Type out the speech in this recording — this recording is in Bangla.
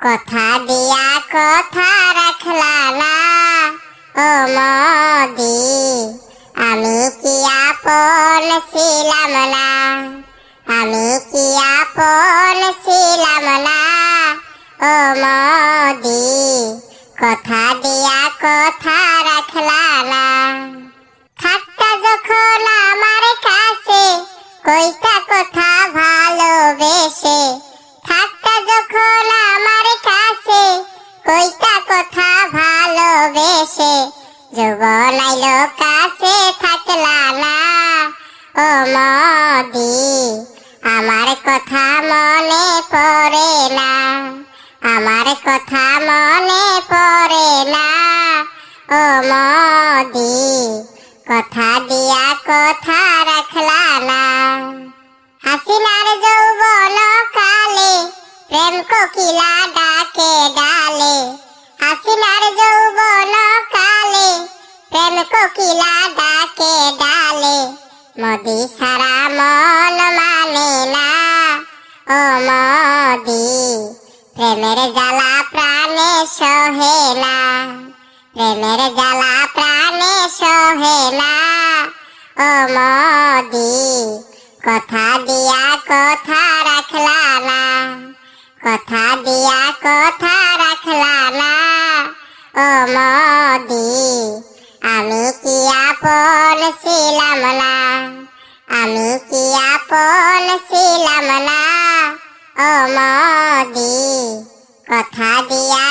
কথা দিয়া কথা রাখলা না। ও মদি, আমি কি আপন ছিলাম না? আমি কি আপন ছিলাম না? ও মদি, কথা দিয়া কথা রাখলা না। থাকতা যখন আমার কাছে, কইতা কথা ভালোবেসে। কইতা কথা ভালোবেসে যৌবন আইলো কাছে থাকলা না। ও মদি, আমার কথা মনে পড়ে না। আমার কথা মনে পড়ে না। ও মদি, কথা দিয়া কথা প্রেম কোকিলা ডাকে ডালে, হাসিনার যৌবন কালে। প্রেম কোকিলা ডাকে ডালে, মোদি সারা মন মানে না। ও মোদি, প্রেমের জ্বালা প্রাণে সহে না। প্রেমের জ্বালা প্রাণে সহে না। ও কথা দিয়া কথা রাখলা না। মোদি আমি কি আপন ছিলাম না? আমি কি আপন ছিলাম না? ও মোদি কথা দিয়া